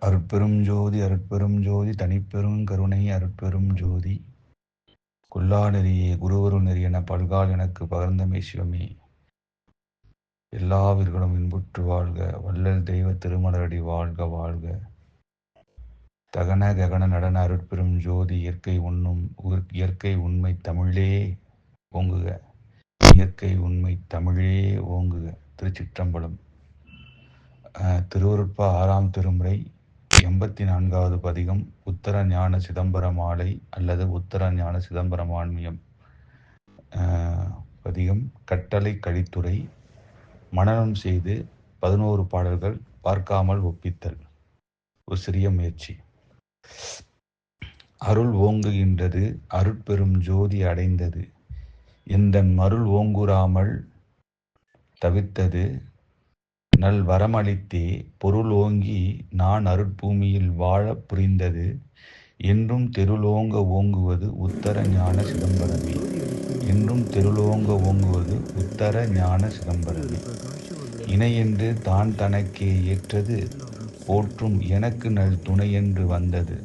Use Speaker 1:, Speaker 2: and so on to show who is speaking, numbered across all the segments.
Speaker 1: அருட்பெரும் ஜோதி அருட்பெரும் ஜோதி தனிப்பெரும் கருணை அருட்பெரும் ஜோதி. கொல்லா நெறியே குருவருள் என பல்கால் எனக்கு பகர்ந்தமே சிவமே. எல்லா உயிர்களும் இன்புற்று வாழ்க வள்ளல் தெய்வ திருமலரடி வாழ்க வாழ்க. தகன ககன நடன அருட்பெரும் ஜோதி இயற்கை உண்ணும் உயிர்- இயற்கை உண்மை தமிழே ஓங்குக. இயற்கை உண்மை தமிழே ஓங்குக திருச்சிற்றம்பலம். திருவருட்பா ஆறாம் திருமுறை. எண்பத்தி நான்காவது பதிகம் உத்தர ஞான சிதம்பர மாலை அல்லது உத்தர ஞான சிதம்பரமான்மியம். அஹ், பதிகம் கட்டளை கழித்துறை மனநம் செய்து பதினோரு பாடல்கள் பார்க்காமல் ஒப்பித்தல் ஒரு சிறிய முயற்சி. அருள் ஓங்குகின்றது அருட்பெரும் ஜோதி அடைந்தது எந்தன் மருள் ஓங்குறாமல் தவிர்த்தது நல் வரமளித்தே பொருள் ஓங்கி நான் அருட்பூமியில் வாழப் புரிந்தது. என்றும் தெருளோங்க ஓங்குவது உத்தர ஞான சிதம்பரமே. என்றும் தெருளோங்க ஓங்குவது உத்தர ஞான சிதம்பரமே. இணையென்று தான் தனக்கே ஏற்றது போற்றும் எனக்கு நல் துணையென்று வந்தது.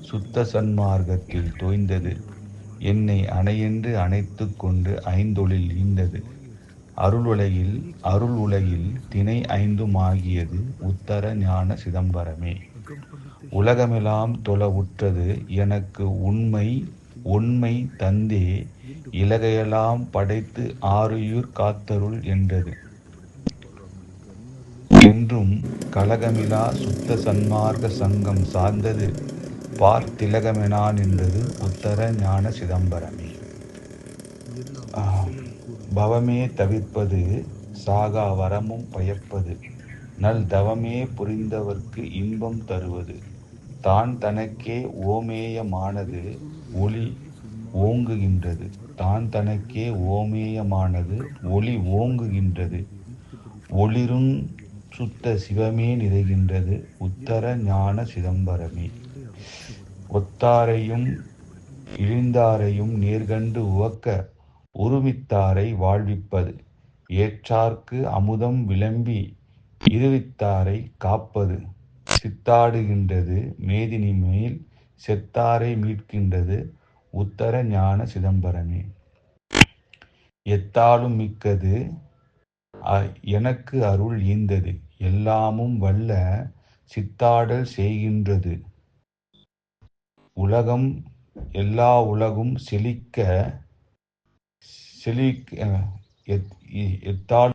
Speaker 1: சுத்த சன்மார்க்கத்தில் தோய்ந்தது என்னை அணையென்று அணைத்து கொண்டு ஐந்தொழில் ஈந்தது. அருளுலகில் அருள் உலகில் திணை ஐந்துமாகியது உத்தர ஞான சிதம்பரமே. உலகமெல்லாம் தொல உற்றது எனக்கு உண்மை உண்மை தந்தே இலகையெல்லாம் படைத்து ஆறுயிர் காத்தருள் என்றது. என்றும் கலகமிலா சுத்த சன்மார்க்க சங்கம் சார்ந்தது பார்த்திலகமெனான் என்றது உத்தர ஞான சிதம்பரமே. ஆம். பவமே தவிர்ப்பது சாகா வரமும் பயப்பது. நல் தவமே புரிந்தவர்க்கு இன்பம் தருவது. தான் தனக்கே ஓமேயமானது ஒளி ஓங்குகின்றது. தான் தனக்கே ஓமேயமானது ஒளி ஓங்குகின்றது. ஒளிரும் சுத்த சிவமே நிறைகின்றது உத்தர ஞான சிதம்பரமே. ஒத்தாரையும் இழிந்தாரையும் நேர்கண்டு உவக்க உருவித்தாரை வாழ்விப்பது ஏற்றார்க்கு அமுதம் விளம்பி இருவித்தாரை காப்பது சித்தாடுகின்றது மேதினி மேல் செத்தாரை மீட்கின்றது உத்தர ஞான சிதம்பரமே. எத்தாலும் மிக்கது அ- எனக்கு அருள் ஈந்தது எல்லாமும் வல்ல சித்தாடல் செய்கின்றது. உலகம் எல்லா உலகும் செழிக்க silly uh, it, it, it thought